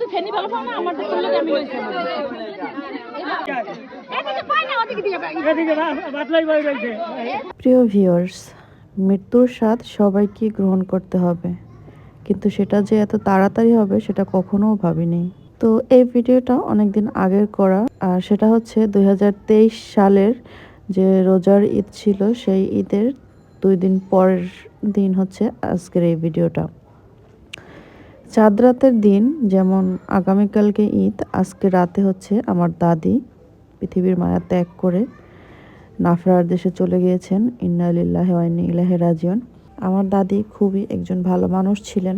তুই ফেনি ভালো পাও না, আমার করলে আমি প্রিয় ভিউয়ার্স মৃত্যুর স্বাদ সবাইকে গ্রহণ করতে হবে। কিন্তু সেটা যে এত তাড়াতাড়ি হবে, সেটা কখনো ভাবিনি। তো এই ভিডিওটা অনেক দিন আগের করা, আর সেটা হচ্ছে দুই হাজার তেইশ সালের যে রোজার ঈদ ছিল, সেই ঈদের দুই দিন পরের দিন হচ্ছে আজকের এই ভিডিওটা। চাঁদ রাতের দিন যেমন আগামীকালকে ঈদ, আজকে রাতে হচ্ছে আমার দাদি পৃথিবীর মায়া ত্যাগ করে নাফরার দেশে চলে গিয়েছেন। ইন্না লিল্লাহি ওয়া ইন্না ইলাইহি আমার দাদি খুবই একজন ভালো মানুষ ছিলেন।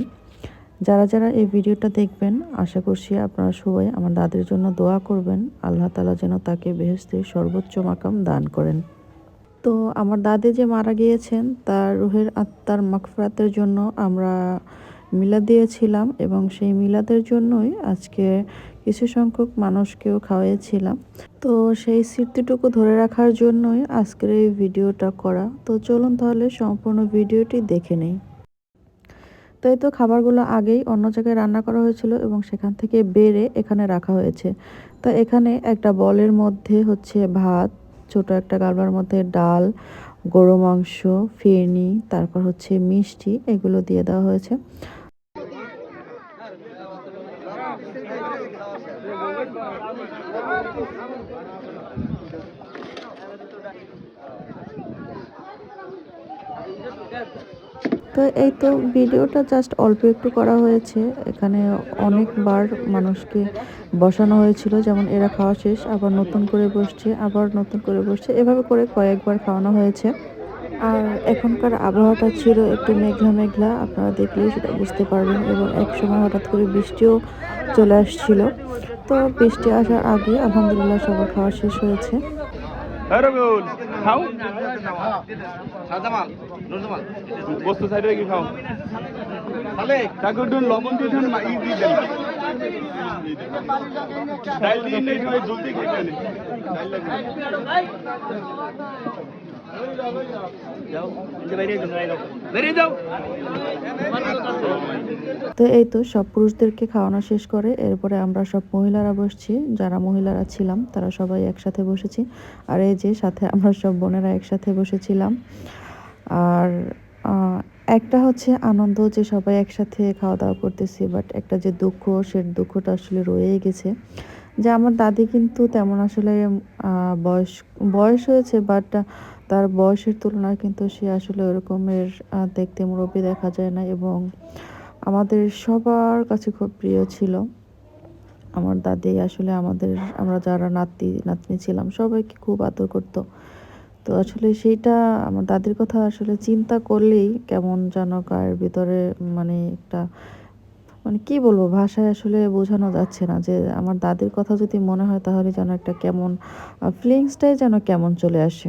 যারা যারা এই ভিডিওটা দেখবেন, আশা করছি আপনারা সবাই আমার দাদির জন্য দোয়া করবেন। আল্লাহ তালা যেন তাকে বেহেস্তের সর্বোচ্চ মাকাম দান করেন। তো আমার দাদি যে মারা গিয়েছেন, তার রুহের আত্মার মাকফরাতের জন্য আমরা মিলাদ দিয়েছিলাম এবং সেই মিলাদের জন্যই আজকে কিছু সংখ্যক মানুষকেও খাওয়াইছিলাম। তো সেই স্মৃতিটুকু ধরে রাখার জন্যই আজকের এই ভিডিওটা করা। তো চলুন তাহলে সম্পূর্ণ ভিডিওটি দেখে নেই। তাই তো খাবারগুলো আগেই অন্য জায়গায় রান্না করা হয়েছিল এবং সেখান থেকে বেড়ে এখানে রাখা হয়েছে। তা এখানে একটা বলের মধ্যে হচ্ছে ভাত, ছোট একটা গালবার মধ্যে ডাল, গরু মাংস, ফিরনি, তারপর হচ্ছে মিষ্টি, এগুলো দিয়ে দেওয়া হয়েছে। তো এই তো ভিডিওটা জাস্ট অল্প একটু করা হয়েছে। এখানে অনেকবার মানুষকে বসানো হয়েছিল, যেমন এরা খাওয়া শেষ, আবার নতুন করে বসছে, আবার নতুন করে বসছে। এভাবে করে কয়েকবার খাওয়ানো হয়েছে। আর এখনকার আবহাওয়াটা ছিল একটু মেঘলা মেঘলা, আপনারা দেখলেই সেটা বুঝতে পারবেন। এবং এক সময় হঠাৎ করে বৃষ্টিও চলে আসছিল। তো বৃষ্টি আসার আগে আলহামদুলিল্লাহ সবার খাওয়া শেষ হয়েছে। খাও। বস্তু সাইডে কি খাও? তাকে একটু লবণ দিয়ে তো এই তো সব পুরুষদেরকে খাওয়ানো শেষ করে। এরপরে আমরা সব মহিলারা বসছি। যারা মহিলারা ছিলাম, তারা সবাই একসাথে বসেছি। আর এই যে সাথে আমরা সব বোনেরা একসাথে বসেছিলাম। আর একটা হচ্ছে আনন্দ যে সবাই একসাথে খাওয়া দাওয়া করতেছি বাট একটা যে দুঃখ, সে দুঃখটা আসলে রয়েই গেছে। যে আমার দাদি কিন্তু তেমন আসলে বয়স বয়স হয়েছে বাট তার বয়সের তুলনায় কিন্তু সে আসলে ওরকমের দেখতে মুরব্বী দেখা যায় না এবং আমাদের সবার কাছে খুব প্রিয় ছিল। আমার দাদি আসলে আমাদের, আমরা যারা নাতি, নাতনি ছিলাম, সবাইকে খুব আদর করতো। তো আসলে সেইটা আমার দাদির কথা আসলে চিন্তা করলেই কেমন যেন কার ভিতরে মানে একটা মানে কি বলব, ভাষায় আসলে বোঝানো যাচ্ছে না যে আমার দাদির কথা যদি মনে হয় তাহলে যেন একটা কেমন ফিলিংসটাই যেন কেমন চলে আসে।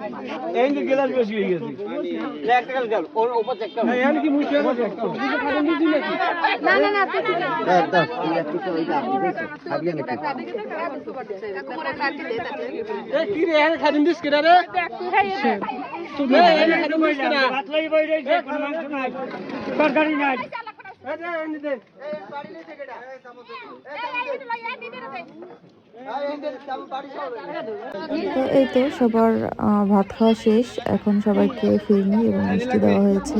একটু গেল যে গেলাস বেশি হয়ে গেছে। না না না ঠিক আছে। দাও দাও একটু তো ওইটা আপনি দিয়েছেন খাবিয়ে নাকি? কাকু মোরা কাটি দে কি রে এখানে খাদিম দিস কেডা রে? তুই খাই এনে তুমি এখানে খাদিম তরকারি নাই। এই তো সবার ভাত খাওয়া শেষ। এখন সবাইকে ফিরনি এবং মিষ্টি দেওয়া হয়েছে।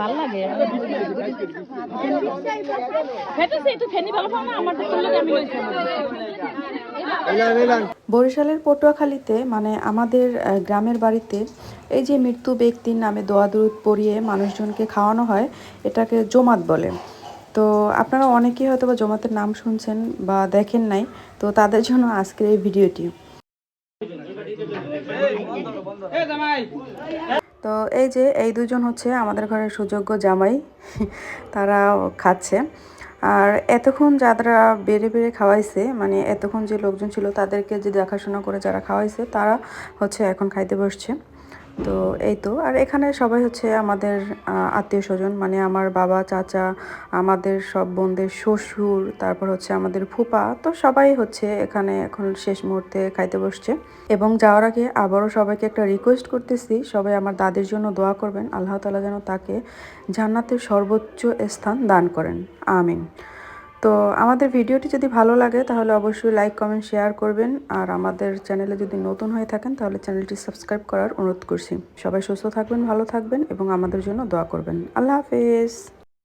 ভালো লাগে ফেটেছে তুই ফেনি ভালো পাও না আমার বরিশালের পটুয়াখালীতে মানে আমাদের গ্রামের বাড়িতে এই যে মৃত্যু ব্যক্তির নামে দোয়া দরুদ পড়িয়ে মানুষজনকে খাওয়ানো হয়, এটাকে জমাত বলে। তো আপনারা অনেকেই হয়তো বা জমাতের নাম শুনছেন বা দেখেন নাই, তো তাদের জন্য আজকের এই ভিডিওটি। তো এই যে, এই দুজন হচ্ছে আমাদের ঘরের সুযোগ্য জামাই তারা খাচ্ছে। আর এতক্ষণ যারা বেড়ে বেড়ে খাওয়াইছে মানে এতক্ষণ যে লোকজন ছিল তাদেরকে যে দেখাশোনা করে যারা খাওয়াইছে, তারা হচ্ছে এখন খাইতে বসছে। তো এই তো। আর এখানে সবাই হচ্ছে আমাদের আত্মীয় স্বজন মানে আমার বাবা, চাচা, আমাদের সব বোনদের শ্বশুর, তারপর হচ্ছে আমাদের ফুপা, তো সবাই হচ্ছে এখানে এখন শেষ মুহূর্তে খাইতে বসছে। এবং যাওয়ার আগে আবারও সবাইকে একটা রিকোয়েস্ট করতেছি, সবাই আমার দাদির জন্য দোয়া করবেন, আল্লাহ তালা যেন তাকে জান্নাতের সর্বোচ্চ স্থান দান করেন, আমিন। তো আমাদের ভিডিওটি যদি ভালো লাগে, তাহলে অবশ্যই লাইক কমেন্ট শেয়ার করবেন। আর আমাদের চ্যানেলে যদি নতুন হয়ে থাকেন, তাহলে চ্যানেলটি সাবস্ক্রাইব করার অনুরোধ করছি। সবাই সুস্থ থাকবেন, ভালো থাকবেন এবং আমাদের জন্য দোয়া করবেন। আল্লাহ হাফেজ।